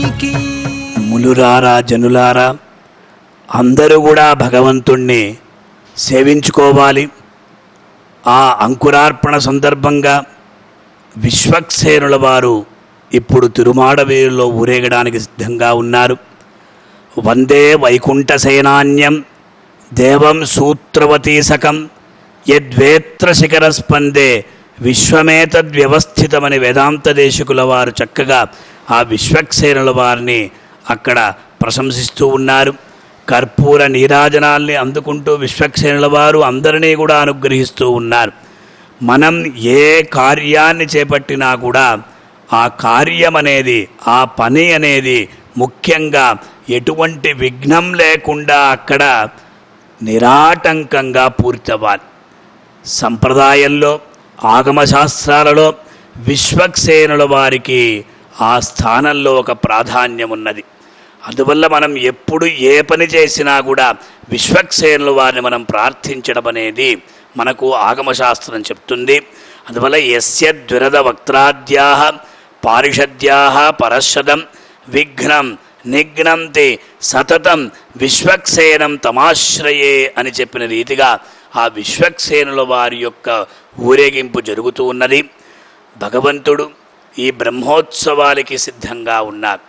స్వామికి ములురారా జనులారా అందరూ కూడా భగవంతుణ్ణి సేవించుకోవాలి. ఆ అంకురార్పణ సందర్భంగా విశ్వక్సేనుల వారు ఇప్పుడు తిరుమాడవీరులో ఊరేగడానికి సిద్ధంగా ఉన్నారు. వందే వైకుంఠ సేనాన్యం దేవం సూత్రవతీసకం యద్వేత్ర శిఖర స్పందే విశ్వమేతద్వ్యవస్థితమని వేదాంత దేశకుల వారు చక్కగా ఆ విశ్వక్సేనుల వారిని అక్కడ ప్రశంసిస్తూ ఉన్నారు. కర్పూర నీరాజనాల్ని అందుకుంటూ విశ్వక్సేనుల వారు అందరినీ కూడా అనుగ్రహిస్తూ ఉన్నారు. మనం ఏ కార్యాన్ని చేపట్టినా కూడా ఆ కార్యం అనేది ఆ పని అనేది ముఖ్యంగా ఎటువంటి విఘ్నం లేకుండా అక్కడ నిరాటంకంగా పూర్తవ్వాలి. సంప్రదాయంలో ఆగమశాస్త్రాలలో విశ్వక్సేనుల వారికి ఆ స్థానంలో ఒక ప్రాధాన్యం ఉన్నది అందువల్ల మనం ఎప్పుడు ఏ పని చేసినా కూడా విశ్వక్సేనులు వారిని మనం ప్రార్థించడం అనేది మనకు ఆగమశాస్త్రం చెప్తుంది. అందువల్ల యస్య ద్విరద వక్త్రాద్యా పారిషద్యా పరశదం విఘ్నం నిఘ్నంతి సతతం విశ్వక్సేనం తమాశ్రయే అని చెప్పిన రీతిగా ఆ విశ్వక్సేనుల వారి యొక్క ఊరేగింపు జరుగుతూ ఉన్నది. భగవంతుడు ఈ బ్రహ్మోత్సవాలకి సిద్ధంగా ఉన్నారు.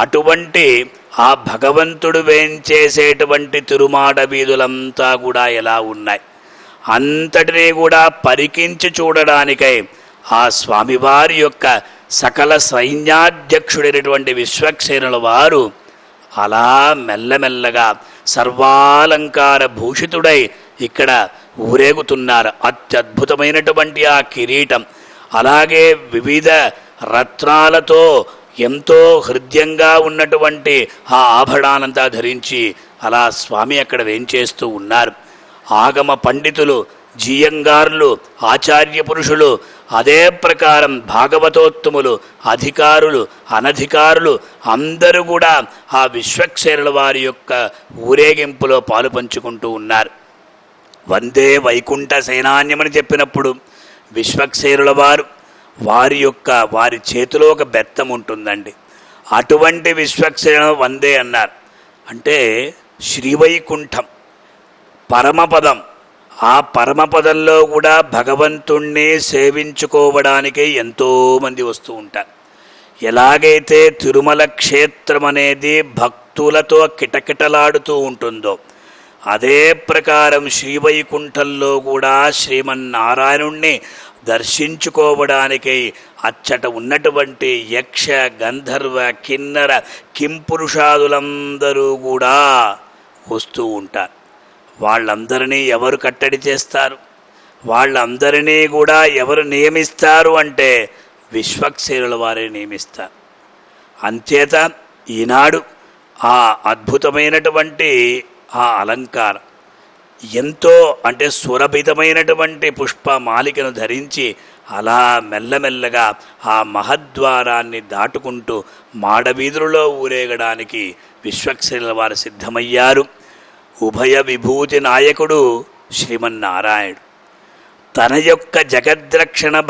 అటువంటి ఆ భగవంతుడు వేంచేసేటువంటి తిరుమాడ వీధులంతా కూడా ఎలా ఉన్నాయి? అంతటినీ కూడా పరికించి చూడడానికై ఆ స్వామివారి యొక్క సకల సైన్యాధ్యక్షుడైనటువంటి విశ్వక్సేనుల వారు అలా మెల్లమెల్లగా సర్వాలంకార భూషితుడై ఇక్కడ ఊరేగుతున్నారు. అత్యద్భుతమైనటువంటి ఆ కిరీటం. అలాగే వివిధ రత్నాలతో ఎంతో హృదయంగా ఉన్నటువంటి ఆ ఆభరణాలంతా ధరించి అలా స్వామి అక్కడ వేంచేస్తూ ఉన్నారు. ఆగమ పండితులు జీయంగారులు ఆచార్య పురుషులు అదే ప్రకారం భాగవతోత్తములు అధికారులు అనధికారులు అందరూ కూడా ఆ విశ్వక్షేరుల వారి యొక్క ఊరేగింపులో పాలు పంచుకుంటూ ఉన్నారు. వందే వైకుంఠ సేనాన్యమని చెప్పినప్పుడు విశ్వక్షేరుల వారు వారి యొక్క వారి చేతిలో ఒక బెత్తం ఉంటుందండి. అటువంటి విశ్వక్సేన వందే అన్నారు. అంటే శ్రీవైకుంఠం పరమపదం. ఆ పరమపదంలో కూడా భగవంతుణ్ణి సేవించుకోవడానికే ఎంతోమంది వస్తూ ఉంటారు. ఎలాగైతే తిరుమల క్షేత్రం అనేది భక్తులతో కిటకిటలాడుతూ ఉంటుందో అదే ప్రకారం శ్రీవైకుంఠంలో కూడా శ్రీమన్నారాయణుణ్ణి దర్శించుకోవడానికై అచ్చట ఉన్నటువంటి యక్ష గంధర్వ కిన్నర కింపురుషాదులందరూ కూడా వస్తూ ఉంటారు. వాళ్ళందరినీ ఎవరు కట్టడి చేస్తారు? వాళ్ళందరినీ కూడా ఎవరు నియమిస్తారు అంటే విశ్వక్సేనుల వారే నియమిస్తారు. అంచేత ఈనాడు ఆ అద్భుతమైనటువంటి ఆ అలంకారం ఎంతో అంటే సురభితమైనటువంటి పుష్పమాలికను ధరించి అలా మెల్లమెల్లగా ఆ మహద్వారాన్ని దాటుకుంటూ మాడవీధులలో ఊరేగడానికి విశ్వక్సేనుల వారు సిద్ధమయ్యారు. ఉభయ విభూతి నాయకుడు శ్రీమన్నారాయణుడు. తన యొక్క జగద్రక్షణ